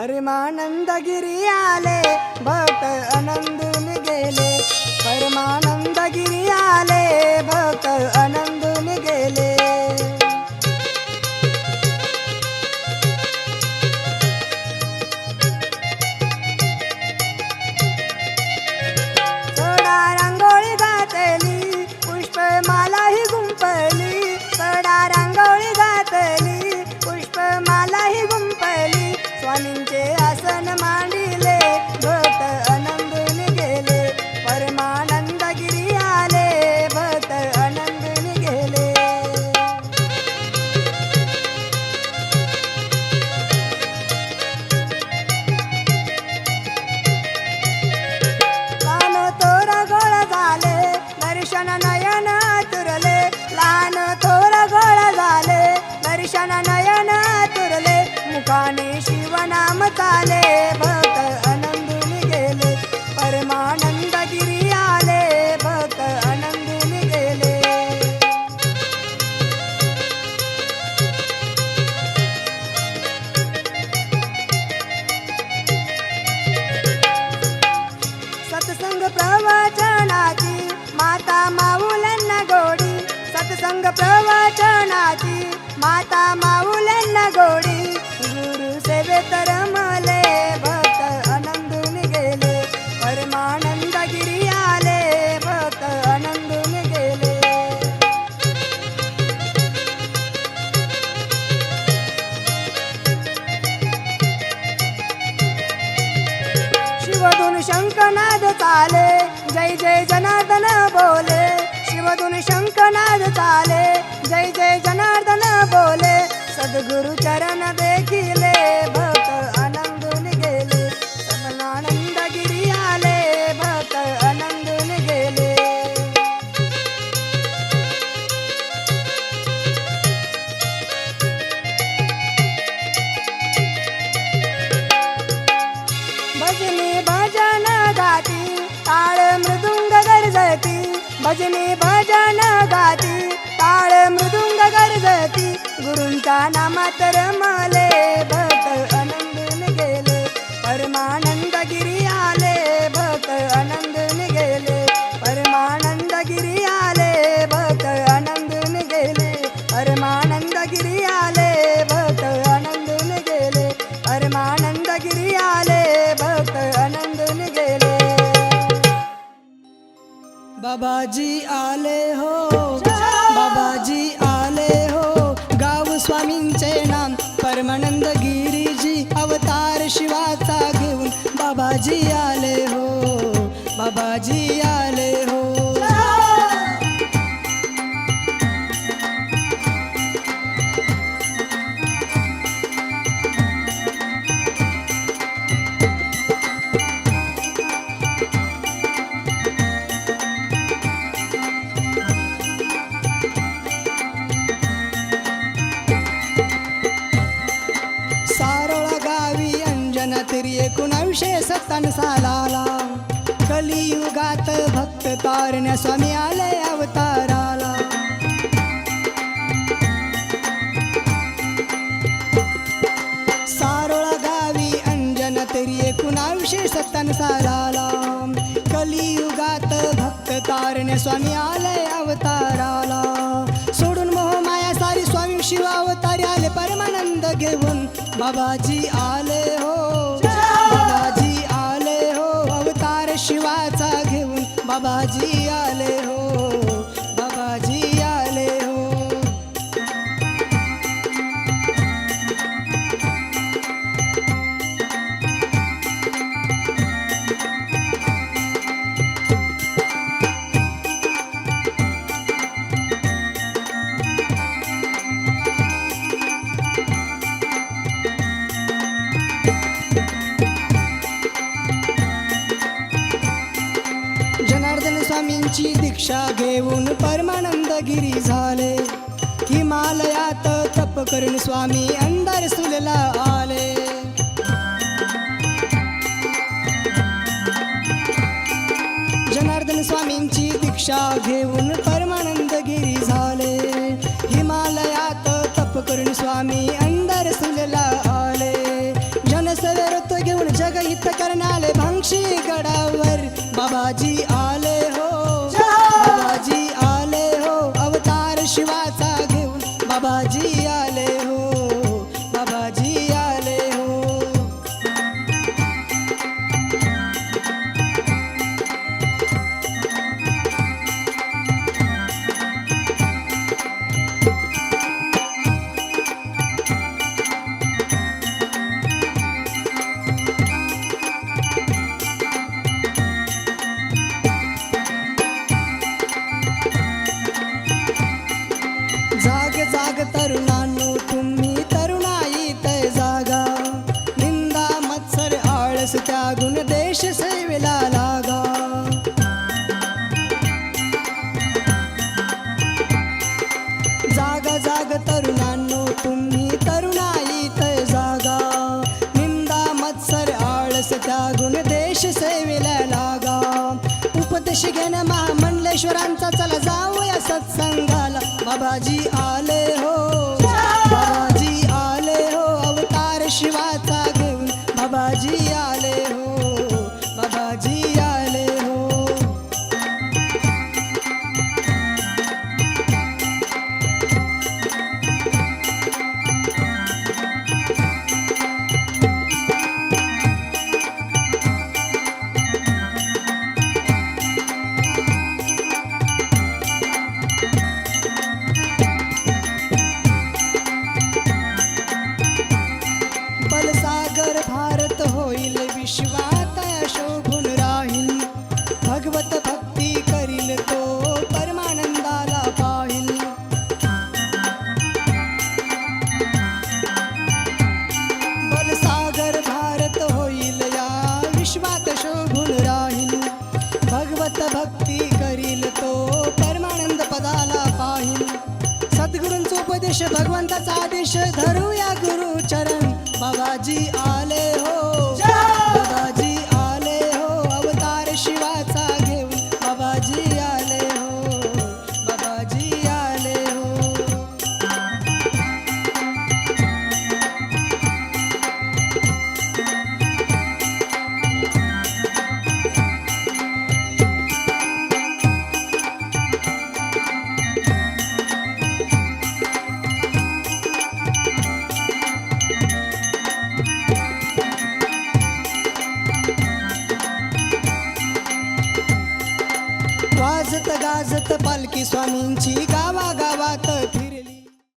परमानंदगिरी आले भक्त आनंदून गेले. परमानंदगिरी आले भक्त शिवनाम चाले शंखनाद चाले जय जय जनार्दन बोले. शिवधुन शंखनाद चाले. जय जय जनार्दन गुरूंचा मातर रमले भक्त आनंदून गेले. परमानंदगिरी आले भक्त आनंदून गेले. परमानंदगिरी आले भक्त आनंदून गेले. परमानंदगिरी आले भक्त आनंदून गेले. परमानंदगिरी आले भक्त आनंदून गेले. बाबाजी आले हो. एकोणावीसशे सत्तावन्न सालाला. कलियुगात भक्त तारण्या स्वामी आले अवताराला. सारोळा गावी अंजन तरी एकोणावीसशे सत्तावन्न सालाला. कलियुगात भक्त तारण्या स्वामी आले अवताराला. सोडून मोह माया सारी स्वामी शिवावतारी आले परमानंद घेऊन. बाबाजी आले घेऊन ज्ञानाची दीक्षा घेऊन परमानंद गिरी झाले. हिमालयात तप करून स्वामी अंदर सुलला आले. जनार्दन स्वामींची दीक्षा घेऊन परमानंद गिरी झाले. हिमालयात तप करून स्वामी अंदर सुलला आले. जनसवेत घेऊन जग हित करणाले भांगशी गडावर बाबाजी आले हो. বাজিয়া ज्ञानेश्वरांचा चला जाऊया सत्संगाला. बाबाजी आले. आदेश भगवंताचा आदेश धरूया गुरु चरण. बाबाजी आले हो. पालखी स्वामींची गावागावात